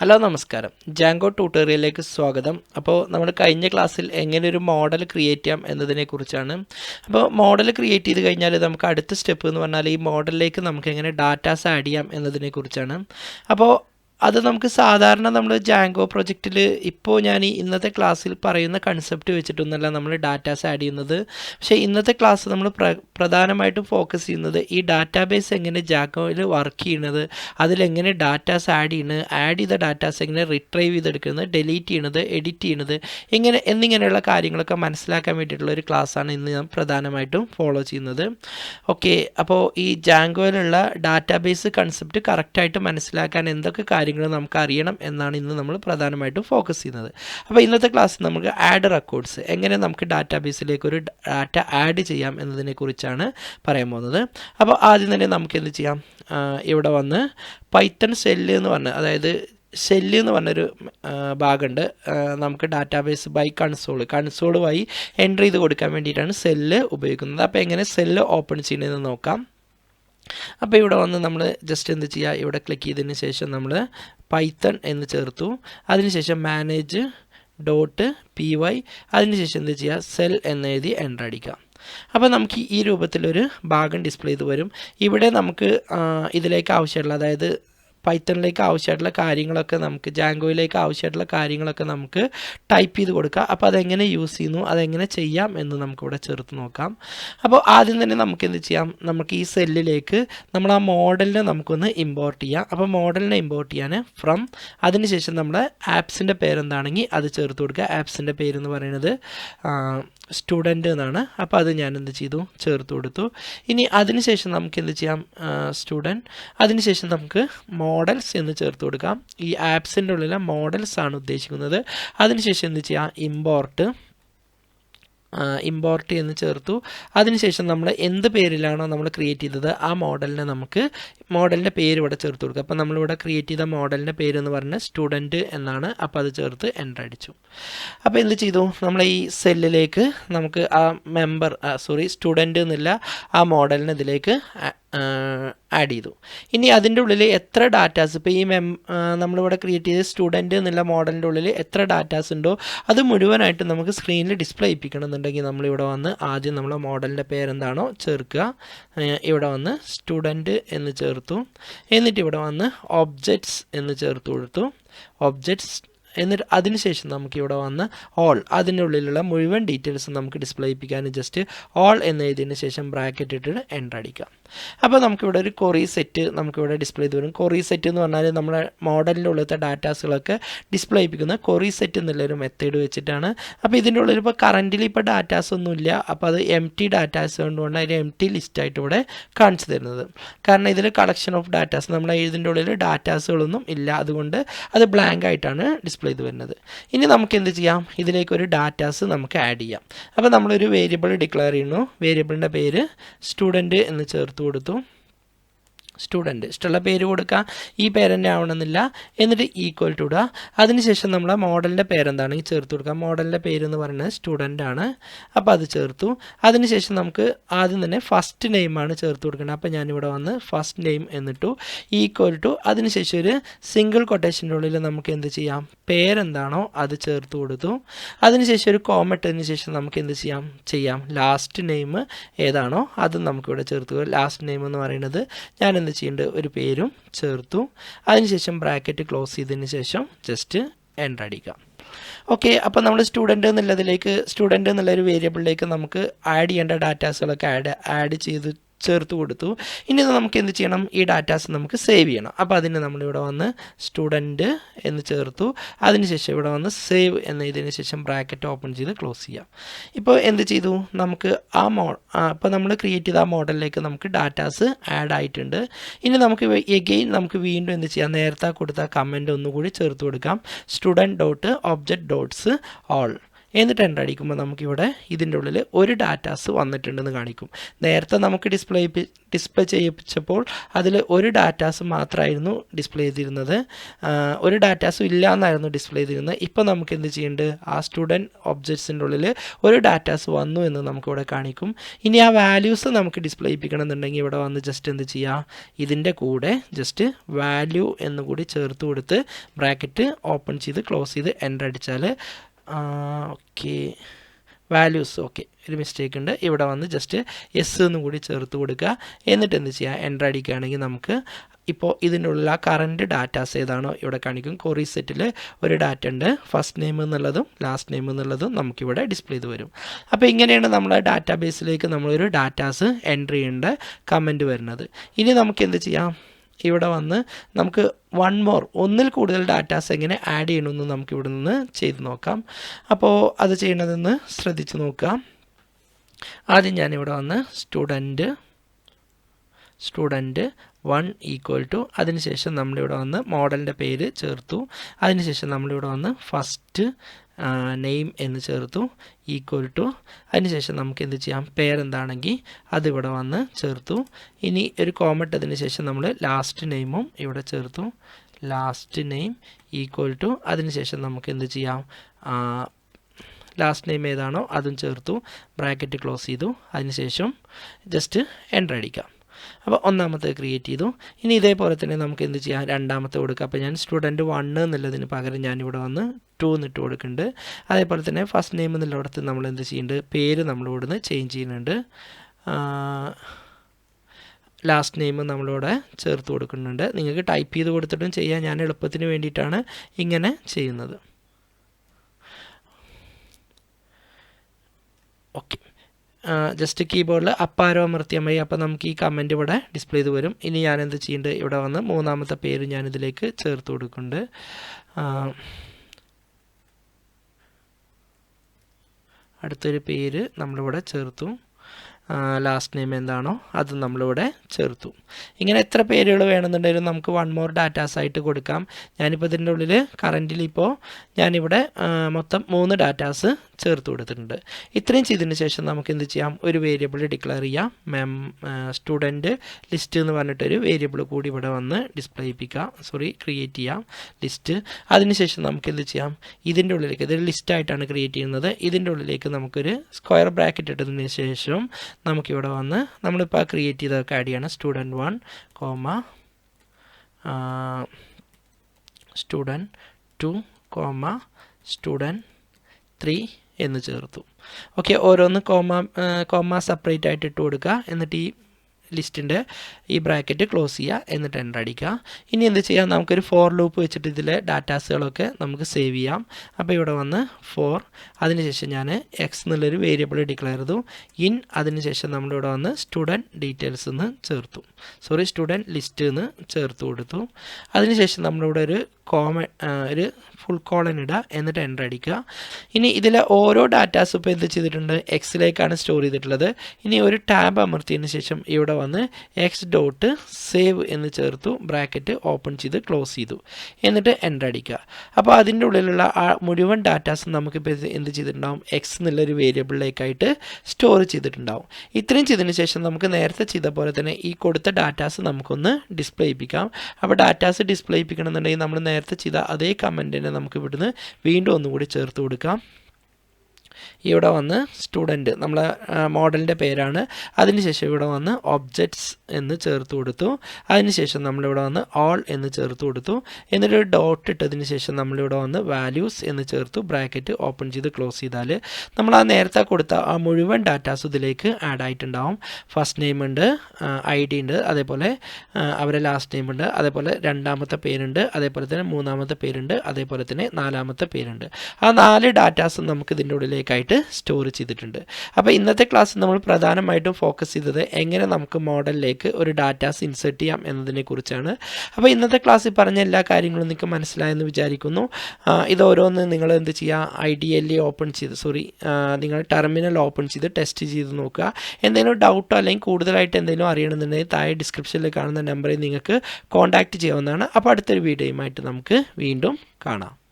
Hello നമസ്കാരം. ജാങ്കോ ട്യൂട്ടോറിയലിലേക്ക് സ്വാഗതം. അപ്പോൾ നമ്മൾ കഴിഞ്ഞ ക്ലാസ്സിൽ എങ്ങനെ ഒരു മോഡൽ ക്രിയേറ്റ് ചെയ്യാം എന്നതിനെക്കുറിച്ചാണ് അപ്പോൾ മോഡൽ ക്രിയേറ്റ് ചെയ്ത് കഴിഞ്ഞാൽ നമുക്ക് അടുത്ത സ്റ്റെപ്പ് എന്ന് പറഞ്ഞാൽ ഈ മോഡലിലേക്ക് നമുക്ക് എങ്ങനെ ഡാറ്റാസ് ആഡ് ചെയ്യാം എന്നതിനെക്കുറിച്ചാണ് അപ്പോൾ അത് നമുക്ക് സാധാരണ നമ്മൾ ജാങ്കോ പ്രൊജക്റ്റിൽ ഇപ്പോൾ ഞാൻ ഇന്നത്തെ ക്ലാസ്സിൽ പറയുന്ന കൺസെപ്റ്റ് വെച്ചിട്ടൊന്നുമല്ല നമ്മൾ ഡാറ്റാസ് ആഡ് ചെയ്യുന്നത്. പക്ഷേ ഇന്നത്തെ ക്ലാസ് നമ്മൾ പ്ര പ്രധാനമായിട്ടും ഫോക്കസ് ചെയ്യുന്നത് ഈ ഡാറ്റാബേസ് എങ്ങനെ ജാങ്കോയിൽ വർക്ക് ചെയ്യണത് അതിലെങ്ങനെ ഡാറ്റാസ് ആഡ് ചെയ്യുന്നത് ആഡ് ചെയ്ത ഡാറ്റാസ് എങ്ങനെ റിട്രൈവ് ചെയ്തെടുക്കുന്നത് ഡെലീറ്റ് ചെയ്യണത് എഡിറ്റ് ചെയ്യണത് ഇങ്ങനെ എന്നിങ്ങനെയുള്ള കാര്യങ്ങളൊക്കെ മനസ്സിലാക്കാൻ വേണ്ടിയിട്ടുള്ള ഒരു ക്ലാസ്സാണ് ഇന്ന് ഞാൻ പ്രധാനമായിട്ടും ഫോളോ ചെയ്യുന്നത്. ഓക്കെ അപ്പോൾ ഈ ജാങ്കോയിലുള്ള ഡാറ്റാബേസ് കൺസെപ്റ്റ് കറക്റ്റായിട്ട് മനസ്സിലാക്കാൻ എന്തൊക്കെ കാര്യങ്ങൾ നമുക്ക് അറിയണം എന്നാണ് ഇന്ന് നമ്മൾ പ്രധാനമായിട്ടും ഫോക്കസ് ചെയ്യുന്നത്. അപ്പോൾ ഇന്നത്തെ ക്ലാസ്സിൽ നമുക്ക് ആഡ് റെക്കോർഡ്സ് എങ്ങനെ നമുക്ക് ഡാറ്റാബേസിലേക്ക് ഒരു ഡാറ്റ ആഡ് ചെയ്യാം എന്നതിനെക്കുറിച്ചാണ് പറയാൻ പോകുന്നത്. അപ്പോൾ ആദ്യം തന്നെ നമുക്ക് എന്ത് ചെയ്യാം? ഇവിടെ വന്ന് പൈത്തൺ സെല്ല് എന്ന് പറഞ്ഞ അതായത് സെല്ല് എന്ന് പറഞ്ഞൊരു ഭാഗമുണ്ട്. നമുക്ക് ഡാറ്റാബേസ് ബൈ കൺസോൾ കൺസോൾ വഴി എന്റർ ചെയ്ത് കൊടുക്കാൻ വേണ്ടിയിട്ടാണ് സെല്ല് ഉപയോഗിക്കുന്നത്. അപ്പോൾ എങ്ങനെ സെല്ല് ഓപ്പൺ ചെയ്യുന്നതെന്ന് നോക്കാം. അപ്പോൾ ഇവിടെ വന്ന് നമ്മൾ ജസ്റ്റ് എന്ത് ചെയ്യുക ഇവിടെ ക്ലിക്ക് ചെയ്തതിന് ശേഷം നമ്മൾ പൈത്തൺ എന്ന് ചേർത്തു. അതിനുശേഷം മാനേജ് ഡോട്ട് പി വൈ അതിനുശേഷം എന്ത് ചെയ്യുക സെൽ എന്ന് എഴുതി എന്റർ അടിക്കാം. അപ്പോൾ നമുക്ക് ഈ രൂപത്തിലൊരു ഭാഗം ഡിസ്പ്ലേ ചെയ്ത് വരും. ഇവിടെ നമുക്ക് ഇതിലേക്ക് ആവശ്യമുള്ള അതായത് പൈത്തണിലേക്ക് ആവശ്യമായിട്ടുള്ള കാര്യങ്ങളൊക്കെ നമുക്ക് ജാങ്കോയിലേക്ക് ആവശ്യമായിട്ടുള്ള കാര്യങ്ങളൊക്കെ നമുക്ക് ടൈപ്പ് ചെയ്ത് കൊടുക്കാം. അപ്പോൾ അതെങ്ങനെ യൂസ് ചെയ്യുന്നു അതെങ്ങനെ ചെയ്യാം എന്ന് നമുക്കിവിടെ ചേർത്ത് നോക്കാം. അപ്പോൾ ആദ്യം തന്നെ നമുക്ക് എന്ത് ചെയ്യാം? നമുക്ക് ഈ സെല്ലിലേക്ക് നമ്മൾ ആ മോഡലിനെ നമുക്കൊന്ന് ഇമ്പോർട്ട് ചെയ്യാം. അപ്പോൾ മോഡലിനെ ഇമ്പോർട്ട് ചെയ്യാൻ ഫ്രം അതിനുശേഷം നമ്മുടെ ആപ്സിന്റെ പേരെന്താണെങ്കിൽ അത് ചേർത്ത് കൊടുക്കുക. ആപ്സിന്റെ പേരെന്ന് പറയുന്നത് സ്റ്റുഡന്റ് എന്നാണ്. അപ്പോൾ അത് ഞാൻ എന്ത് ചെയ്തു? ചേർത്ത് കൊടുത്തു. ഇനി അതിനുശേഷം നമുക്ക് എന്ത് ചെയ്യാം? സ്റ്റുഡന്റ് അതിനുശേഷം നമുക്ക് മോഡൽസ് എന്ന് ചേർത്ത് കൊടുക്കാം. ഈ ആപ്സിന്റെ ഉള്ളിലെ മോഡൽസ് ആണ് ഉദ്ദേശിക്കുന്നത്. അതിനുശേഷം എന്ത് ചെയ്യാം? ഇമ്പോർട്ട് ഇമ്പോർട്ട് എന്ന് ചേർത്തു. അതിനുശേഷം നമ്മൾ എന്ത് പേരിലാണോ നമ്മൾ ക്രിയേറ്റ് ചെയ്തത് ആ മോഡലിനെ നമുക്ക് മോഡലിന്റെ പേര് ഇവിടെ ചേർത്ത് കൊടുക്കുക അപ്പോൾ നമ്മളിവിടെ ക്രിയേറ്റ് ചെയ്ത മോഡലിന്റെ പേര് എന്ന് പറഞ്ഞാൽ സ്റ്റുഡന്റ് എന്നാണ്. അപ്പോൾ അത് ചേർത്ത് എന്റർ അടിച്ചു. അപ്പോൾ എന്ത് ചെയ്തു? നമ്മൾ ഈ സെല്ലിലേക്ക് നമുക്ക് ആ മെമ്പർ സോറി സ്റ്റുഡന്റ് എന്നില്ല ആ മോഡലിനെ ഇതിലേക്ക് ആഡ് ചെയ്തു. ഇനി അതിന്റെ ഉള്ളിൽ എത്ര ഡാറ്റാസ് ഇപ്പോൾ ഈ മെം നമ്മളിവിടെ ക്രിയേറ്റ് ചെയ്ത സ്റ്റുഡന്റ് എന്നുള്ള മോഡലിന്റെ ഉള്ളിൽ എത്ര ഡാറ്റാസ് ഉണ്ടോ? അത് മുഴുവനായിട്ട് നമുക്ക് സ്ക്രീനിൽ ഡിസ്പ്ലേ ചെയ്യിപ്പിക്കണം എന്നുണ്ടെങ്കിൽ നമ്മളിവിടെ വന്ന് ആദ്യം നമ്മളെ മോഡലിന്റെ പേരെന്താണോ ചേർക്കുക. ഇവിടെ വന്ന് സ്റ്റുഡന്റ് എന്ന് ചേർത്തു. എന്നിട്ട് ഇവിടെ വന്ന് ഒബ്ജക്ട്സ് എന്ന് ചേർത്ത് കൊടുത്തു. ഒബ്ജക്ട്സ് എന്നിട്ട് അതിനുശേഷം നമുക്ക് ഇവിടെ വന്ന് ഓൾ അതിന്റെ ഉള്ളിലുള്ള മുഴുവൻ ഡീറ്റെയിൽസും നമുക്ക് ഡിസ്പ്ലേ ചെയ്യിപ്പിക്കാൻ ജസ്റ്റ് ഓൾ എന്ന് എഴുതിയതിന് ശേഷം ബ്രാക്കറ്റ് ഇട്ടിട്ട് എന്റർ അടിക്കാം. അപ്പോൾ നമുക്കിവിടെ ഒരു കൊറി സെറ്റ് നമുക്കിവിടെ ഡിസ്പ്ലേ ചെയ്ത് വരും. കൊറി സെറ്റ് എന്ന് പറഞ്ഞാൽ നമ്മുടെ മോഡലിന്റെ ഉള്ളിലത്തെ ഡാറ്റാസുകളൊക്കെ ഡിസ്പ്ലേ ചെയ്യിപ്പിക്കുന്ന കൊറി സെറ്റ് എന്നുള്ളൊരു മെത്തേഡ് വെച്ചിട്ടാണ്. അപ്പോൾ ഇതിന്റെ ഉള്ളിൽ ഇപ്പോൾ കറന്റിൽ ഇപ്പോൾ ഡാറ്റാസ് ഒന്നുമില്ല. അപ്പോൾ അത് എം ടി ഡാറ്റാസ് കൊണ്ടുകൊണ്ട് അതിന്റെ എം ടി ലിസ്റ്റായിട്ട് ഇവിടെ കാണിച്ചു തരുന്നത്. കാരണം ഇതിൽ കളക്ഷൻ ഓഫ് ഡാറ്റാസ് നമ്മുടെ ഇതിന്റെ ഉള്ളിൽ ഡാറ്റാസുകളൊന്നും ഇല്ല. അതുകൊണ്ട് അത് ബ്ലാങ്ക് ആയിട്ടാണ് ഡിസ്പ്ലേ ചെയ്ത് വരുന്നത്. ഇനി നമുക്ക് എന്ത് ചെയ്യാം? ഇതിലേക്ക് ഒരു ഡാറ്റാസ് നമുക്ക് ആഡ് ചെയ്യാം. അപ്പോൾ നമ്മളൊരു വേരിയബിൾ ഡിക്ലെയർ ചെയ്യുന്നു. വേരിയബിളിന്റെ പേര് സ്റ്റുഡന്റ് എന്ന് ചേർത്ത് കൊടുത്തു. സ്റ്റുഡന്റ് ഇഷ്ടമുള്ള പേര് കൊടുക്കുക ഈ പേര് തന്നെ ആവണമെന്നില്ല. എന്നിട്ട് ഈക്വൽ ടു ഇടുക. അതിനുശേഷം നമ്മൾ മോഡലിന്റെ പേരെന്താണെങ്കിൽ ചേർത്ത് കൊടുക്കുക. മോഡലിന്റെ പേര് എന്ന് പറയുന്നത് സ്റ്റുഡന്റ് ആണ്. അപ്പോൾ അത് ചേർത്തു. അതിനുശേഷം നമുക്ക് ആദ്യം തന്നെ ഫസ്റ്റ് നെയിമാണ് ചേർത്ത് കൊടുക്കേണ്ടത്. അപ്പോൾ ഞാനിവിടെ വന്ന് ഫസ്റ്റ് നെയിം എന്നിട്ടു ഈക്വൽ ടു അതിനുശേഷം ഒരു സിംഗിൾ കൊട്ടേഷന്റെ ഉള്ളിൽ നമുക്ക് എന്ത് ചെയ്യാം? പേരെന്താണോ അത് ചേർത്ത് കൊടുത്തു. അതിനുശേഷം ഒരു കോമ ഇട്ടതിന് ശേഷം നമുക്ക് എന്ത് ചെയ്യാം? ചെയ്യാം. ലാസ്റ്റ് നെയിം ഏതാണോ അതും നമുക്കിവിടെ ചേർത്ത് ലാസ്റ്റ് നെയിം എന്ന് പറയുന്നത് ഞാൻ എന്ത് ചെയ്യേണ്ടത് ഒരു പേരും ചേർത്തു. അതിനുശേഷം ബ്രാക്കറ്റ് ക്ലോസ് ചെയ്തതിന് ശേഷം ജസ്റ്റ് എന്റർ അടിക്കാം ഓക്കെ അപ്പോൾ നമ്മൾ സ്റ്റുഡന്റ് എന്നുള്ളതിലേക്ക് സ്റ്റുഡന്റ് എന്നുള്ളൊരു വേരിയബിളിലേക്ക് നമുക്ക് ആഡ് ചെയ്യേണ്ട ഡാറ്റാസുകളൊക്കെ ആഡ് ആഡ് ചെയ്ത് ചേർത്ത് കൊടുത്തു. ഇനി നമുക്ക് എന്ത് ചെയ്യണം? ഈ ഡാറ്റാസ് നമുക്ക് സേവ് ചെയ്യണം. അപ്പോൾ അതിന് നമ്മളിവിടെ വന്ന് സ്റ്റുഡന്റ് എന്ന് ചേർത്തു. അതിനുശേഷം ഇവിടെ വന്ന് സേവ് എന്ന ഇതിന് ശേഷം ബ്രാക്കറ്റ് ഓപ്പൺ ചെയ്ത് ക്ലോസ് ചെയ്യാം. ഇപ്പോൾ എന്ത് ചെയ്തു? നമുക്ക് ആ മോ അപ്പോൾ നമ്മൾ ക്രിയേറ്റ് ചെയ്ത ആ മോഡലിലേക്ക് നമുക്ക് ഡാറ്റാസ് ആഡ് ആയിട്ടുണ്ട്. ഇനി നമുക്ക് എഗെയിൻ നമുക്ക് വീണ്ടും എന്ത് ചെയ്യാം? നേരത്തെ കൊടുത്ത കമന്റ് ഒന്നുകൂടി ചേർത്ത് കൊടുക്കാം. Student dot object dots all എന്നിട്ട് എന്റർ അടിക്കുമ്പോൾ നമുക്കിവിടെ ഇതിന്റെ ഉള്ളിൽ ഒരു ഡാറ്റാസ് വന്നിട്ടുണ്ടെന്ന് കാണിക്കും. നേരത്തെ നമുക്ക് ഡിസ്പ്ലേ ഡിസ്പ്ലേ ചെയ്യിപ്പിച്ചപ്പോൾ അതിൽ ഒരു ഡാറ്റാസ് മാത്രമായിരുന്നു ഡിസ്പ്ലേ ചെയ്തിരുന്നത്. ഒരു ഡാറ്റാസും ഇല്ല എന്നായിരുന്നു ഡിസ്പ്ലേ ചെയ്തിരുന്നത്. ഇപ്പോൾ നമുക്ക് എന്ത് ചെയ്യേണ്ടത് ആ സ്റ്റുഡന്റ് ഒബ്ജക്ട്സിന്റെ ഉള്ളിൽ ഒരു ഡാറ്റാസ് വന്നു എന്ന് നമുക്കിവിടെ കാണിക്കും. ഇനി ആ വാല്യൂസ് നമുക്ക് ഡിസ്പ്ലേ ചെയ്യിപ്പിക്കണം എന്നുണ്ടെങ്കിൽ ഇവിടെ വന്ന് ജസ്റ്റ് എന്ത് ചെയ്യുക ഇതിന്റെ കൂടെ ജസ്റ്റ് വാല്യൂ എന്നുകൂടി ചേർത്ത് കൊടുത്ത് ബ്രാക്കറ്റ് ഓപ്പൺ ചെയ്ത് ക്ലോസ് ചെയ്ത് എന്റർ അടിച്ചാൽ ഓക്കെ. Values okay. ഒരു മിസ്റ്റേക്ക് ഉണ്ട്. ഇവിടെ വന്ന് ജസ്റ്റ് എസ് എന്ന് കൂടി ചേർത്ത് കൊടുക്കുക. എന്നിട്ട് എന്ത് ചെയ്യുക എന്റർ അടിക്കുകയാണെങ്കിൽ നമുക്ക് ഇപ്പോൾ ഇതിന്റെ ഉള്ളിൽ കറന്റ് ഡാറ്റാസ് ഏതാണോ ഇവിടെ കാണിക്കും. കൊറി സെറ്റിൽ ഒരു ഡാറ്റ ഉണ്ട്. ഫസ്റ്റ് നെയിം എന്നുള്ളതും ലാസ്റ്റ് നെയിം എന്നുള്ളതും നമുക്കിവിടെ ഡിസ്പ്ലേ ചെയ്ത് വരും. അപ്പോൾ ഇങ്ങനെയാണ് നമ്മൾ ഡാറ്റാ ബേസിലേക്ക് നമ്മളൊരു ഡാറ്റാസ് എൻട്രി ചെയ്യേണ്ട കമന്റ് വരുന്നത്. ഇനി നമുക്ക് എന്ത് ചെയ്യാം? ഇവിടെ വന്ന് നമുക്ക് വൺ മോർ ഒന്നിൽ കൂടുതൽ ഡാറ്റാസ് എങ്ങനെ ആഡ് ചെയ്യണമെന്ന് നമുക്ക് ഇവിടെ നിന്ന് ചെയ്ത് നോക്കാം. അപ്പോൾ അത് ചെയ്യണതെന്ന് ശ്രദ്ധിച്ച് നോക്കാം ആദ്യം ഞാനിവിടെ വന്ന് student student one equal to അതിനുശേഷം നമ്മളിവിടെ വന്ന് മോഡലിന്റെ പേര് ചേർത്തു. അതിനുശേഷം നമ്മളിവിടെ വന്ന് ഫസ്റ്റ് നെയിം എന്ന് ചേർത്തു ഈക്വൽ ടു അതിനുശേഷം നമുക്ക് എന്ത് ചെയ്യാം? പേരെന്താണെങ്കിൽ അതിവിടെ വന്ന് ചേർത്തു. ഇനി ഒരു കോമട്ട് അതിന് ശേഷം നമ്മൾ ലാസ്റ്റ് നെയിമും ഇവിടെ ചേർത്തു. ലാസ്റ്റ് നെയിം ഈക്വൽ ടു അതിനുശേഷം നമുക്ക് എന്ത് ചെയ്യാം? ലാസ്റ്റ് നെയിം ഏതാണോ അതും ചേർത്തു. ബ്രാക്കറ്റ് ക്ലോസ് ചെയ്തു. അതിനുശേഷം ജസ്റ്റ് എന്റർ അടിക്കാം. അപ്പോൾ ഒന്നാമത്തെ ക്രിയേറ്റ് ചെയ്തു. ഇനി ഇതേപോലെ തന്നെ നമുക്ക് എന്ത് ചെയ്യാം? രണ്ടാമത്തെ കൊടുക്കുക അപ്പോൾ ഞാൻ സ്റ്റുഡന്റ് വൺ എന്നുള്ളതിന് പകരം ഞാനിവിടെ വന്ന് ടു എന്നിട്ട് കൊടുക്കുന്നുണ്ട്. അതേപോലെ തന്നെ ഫസ്റ്റ് നെയിം എന്നുള്ളിടത്ത് നമ്മൾ എന്ത് ചെയ്യുന്നുണ്ട്? പേര് നമ്മൾ ഇവിടുന്ന് ചേഞ്ച് ചെയ്യുന്നുണ്ട്. ലാസ്റ്റ് നെയിം നമ്മളിവിടെ ചേർത്ത് കൊടുക്കുന്നുണ്ട്. നിങ്ങൾക്ക് ടൈപ്പ് ചെയ്ത് കൊടുത്തിട്ടും ചെയ്യാം. ഞാൻ എളുപ്പത്തിന് വേണ്ടിയിട്ടാണ് ഇങ്ങനെ ചെയ്യുന്നത്. ഓക്കെ ജസ്റ്റ് കീബോർഡിൽ അപ്പാരോ അമർത്തിയാൽ മതി അപ്പോൾ നമുക്ക് ഈ കമന്റ് ഇവിടെ ഡിസ്പ്ലേ ചെയ്ത് വരും. ഇനി ഞാൻ എന്ത് ചെയ്യുന്നുണ്ട് ഇവിടെ വന്ന് മൂന്നാമത്തെ പേര് ഞാൻ ഇതിലേക്ക് ചേർത്ത് കൊടുക്കുന്നുണ്ട്. അടുത്തൊരു പേര് നമ്മളിവിടെ ചേർത്തു. ലാസ്റ്റ് നെയിം എന്താണോ അത് നമ്മളിവിടെ ചേർത്തു. ഇങ്ങനെ എത്ര പേരുകൾ വേണമെന്നുണ്ടെങ്കിലും നമുക്ക് വൺ മോർ ഡാറ്റാസ് ആയിട്ട് കൊടുക്കാം. ഞാനിപ്പോൾ ഇതിന്റെ ഉള്ളിൽ കറന്റിൽ ഇപ്പോൾ ഞാനിവിടെ മൊത്തം മൂന്ന് ഡാറ്റാസ് ചേർത്ത് കൊടുത്തിട്ടുണ്ട്. ഇത്രയും ചെയ്തതിന് ശേഷം നമുക്ക് എന്ത് ചെയ്യാം? ഒരു വേരിയബിൾ ഡിക്ലെയർ ചെയ്യാം. മാം സ്റ്റുഡന്റ് ലിസ്റ്റ് എന്ന് പറഞ്ഞിട്ടൊരു വേരിയബിൾ കൂടി ഇവിടെ വന്ന് ഡിസ്പ്ലേ ചെയ്യിപ്പിക്കാം സോറി ക്രിയേറ്റ് ചെയ്യാം. ലിസ്റ്റ് അതിനുശേഷം നമുക്ക് എന്ത് ചെയ്യാം? ഇതിന്റെ ഉള്ളിലേക്ക് ഇതൊരു ലിസ്റ്റായിട്ടാണ് ക്രിയേറ്റ് ചെയ്യുന്നത്. ഇതിന്റെ ഉള്ളിലേക്ക് നമുക്കൊരു സ്ക്വയർ ബ്രാക്കറ്റ് ഇട്ടതിന് ശേഷം നമുക്കിവിടെ വന്ന് നമ്മളിപ്പോൾ ക്രിയേറ്റ് ചെയ്തൊക്കെ ആഡ് ചെയ്യണം. Student one comma student two comma student three എന്ന് ചേർത്തു. ഓക്കെ ഓരോന്ന് കോമ കോമ സെപ്പറേറ്റ് ആയിട്ട് ഇട്ട് കൊടുക്കുക എന്നിട്ട് ഈ ലിസ്റ്റിന്റെ ഈ ബ്രാക്കറ്റ് ക്ലോസ് ചെയ്യുക. എന്നിട്ട് എന്റർ അടിക്കുക. ഇനി എന്ത് ചെയ്യാം? നമുക്കൊരു ഫോർ ലൂപ്പ് വെച്ചിട്ട് ഇതിലെ ഡാറ്റാസുകളൊക്കെ നമുക്ക് സേവ് ചെയ്യാം. അപ്പോൾ ഇവിടെ വന്ന് ഫോർ അതിനുശേഷം ഞാൻ എക്സ് എന്നുള്ളൊരു വേരിയബിൾ ഡിക്ലെയർ ചെയ്തു. ഇൻ അതിനുശേഷം നമ്മളിവിടെ വന്ന് സ്റ്റുഡന്റ് ഡീറ്റെയിൽസ് എന്ന് ചേർത്തു. സോറി സ്റ്റുഡന്റ് ലിസ്റ്റ് എന്ന് ചേർത്ത് കൊടുത്തു. അതിനുശേഷം നമ്മളിവിടെ ഒരു കോമ ഒരു ഫുൾ കോളൻ ഇടുക എന്നിട്ട് എന്റർ അടിക്കുക. ഇനി ഇതിലെ ഓരോ ഡാറ്റാസും ഇപ്പോൾ എന്ത് ചെയ്തിട്ടുണ്ട്? എക്സിലേക്കാണ് സ്റ്റോർ ചെയ്തിട്ടുള്ളത്. ഇനി ഒരു ടാബ് അമർത്തിയതിന് ശേഷം ഇവിടെ വന്ന് എക്സ് ഡോട്ട് സേവ് എന്ന് ചേർത്തു ബ്രാക്കറ്റ് ഓപ്പൺ ചെയ്ത് ക്ലോസ് ചെയ്തു. എന്നിട്ട് എന്റർ അടിക്കുക. അപ്പോൾ അതിന്റെ ഉള്ളിലുള്ള ആ മുഴുവൻ ഡാറ്റാസും നമുക്കിപ്പോൾ എന്ത് ചെയ്തിട്ടുണ്ടാവും? എക്സ് എന്നുള്ളൊരു വേരിയബിളിലേക്കായിട്ട് സ്റ്റോർ ചെയ്തിട്ടുണ്ടാവും. ഇത്രയും ചെയ്തതിന് ശേഷം നമുക്ക് നേരത്തെ ചെയ്ത പോലെ തന്നെ ഈ കൊടുത്ത ഡാറ്റാസ് നമുക്കൊന്ന് ഡിസ്പ്ലേ ചെയ്യിപ്പിക്കാം അപ്പോൾ ഡാറ്റാസ് ഡിസ്പ്ലേ ചെയ്യിപ്പിക്കണമെന്നുണ്ടെങ്കിൽ നമ്മൾ നേരത്തെ ചെയ്ത അതേ കമന്റിനെ നമുക്ക് ഇവിടുന്ന് വീണ്ടും ഒന്നുകൂടി ചേർത്ത് കൊടുക്കാം. ഇവിടെ വന്ന് സ്റ്റുഡന്റ് നമ്മളെ മോഡലിന്റെ പേരാണ്. അതിനുശേഷം ഇവിടെ വന്ന് ഒബ്ജക്ട്സ് എന്ന് ചേർത്ത് കൊടുത്തു. അതിനുശേഷം നമ്മളിവിടെ വന്ന് ഓൾ എന്ന് ചേർത്ത് കൊടുത്തു. എന്നിട്ട് ഡോട്ട് ഇട്ടതിന് ശേഷം നമ്മളിവിടെ വന്ന് വാല്യൂസ് എന്ന് ചേർത്തു. ബ്രാക്കറ്റ് ഓപ്പൺ ചെയ്ത് ക്ലോസ് ചെയ്താൽ നമ്മൾ ആ നേരത്തെ കൊടുത്ത ആ മുഴുവൻ ഡാറ്റാസ് ഇതിലേക്ക് ആഡ് ആയിട്ടുണ്ടാവും. ഫസ്റ്റ് നെയിം ഉണ്ട് ഐ ഡി ഉണ്ട് അതേപോലെ അവരെ ലാസ്റ്റ് നെയിം ഉണ്ട് അതേപോലെ രണ്ടാമത്തെ പേരുണ്ട് അതേപോലെ തന്നെ മൂന്നാമത്തെ പേരുണ്ട് അതേപോലെ തന്നെ നാലാമത്തെ പേരുണ്ട്. ആ നാല് ഡാറ്റാസും നമുക്ക് ഇതിന്റെ ഉള്ളിലേക്കായിട്ട് സ്റ്റോർ ചെയ്തിട്ടുണ്ട്. അപ്പോൾ ഇന്നത്തെ ക്ലാസ് നമ്മൾ പ്രധാനമായിട്ടും ഫോക്കസ് ചെയ്തത് എങ്ങനെ നമുക്ക് മോഡലിലേക്ക് ഒരു ഡാറ്റാസ് ഇൻസേർട്ട് ചെയ്യാം എന്നതിനെ കുറിച്ചാണ് അപ്പോൾ ഇന്നത്തെ ക്ലാസ്സിൽ പറഞ്ഞ എല്ലാ കാര്യങ്ങളും നിങ്ങൾക്ക് മനസ്സിലായെന്ന് വിചാരിക്കുന്നു. ഇത് ഓരോന്ന് നിങ്ങൾ എന്ത് ചെയ്യുക? ഐ ഡി എൽ ഓപ്പൺ ചെയ്ത് സോറി നിങ്ങൾ ടെർമിനൽ ഓപ്പൺ ചെയ്ത് ടെസ്റ്റ് ചെയ്ത് നോക്കുക. എന്തെങ്കിലും ഡൗട്ടോ അല്ലെങ്കിൽ കൂടുതലായിട്ട് എന്തെങ്കിലും അറിയണമെന്നുണ്ടെങ്കിൽ താഴെ ഡിസ്ക്രിപ്ഷനിൽ കാണുന്ന നമ്പറിൽ നിങ്ങൾക്ക് കോൺടാക്റ്റ് ചെയ്യാവുന്നതാണ്. അപ്പോൾ അടുത്തൊരു വീഡിയോയുമായിട്ട് നമുക്ക് വീണ്ടും കാണാം.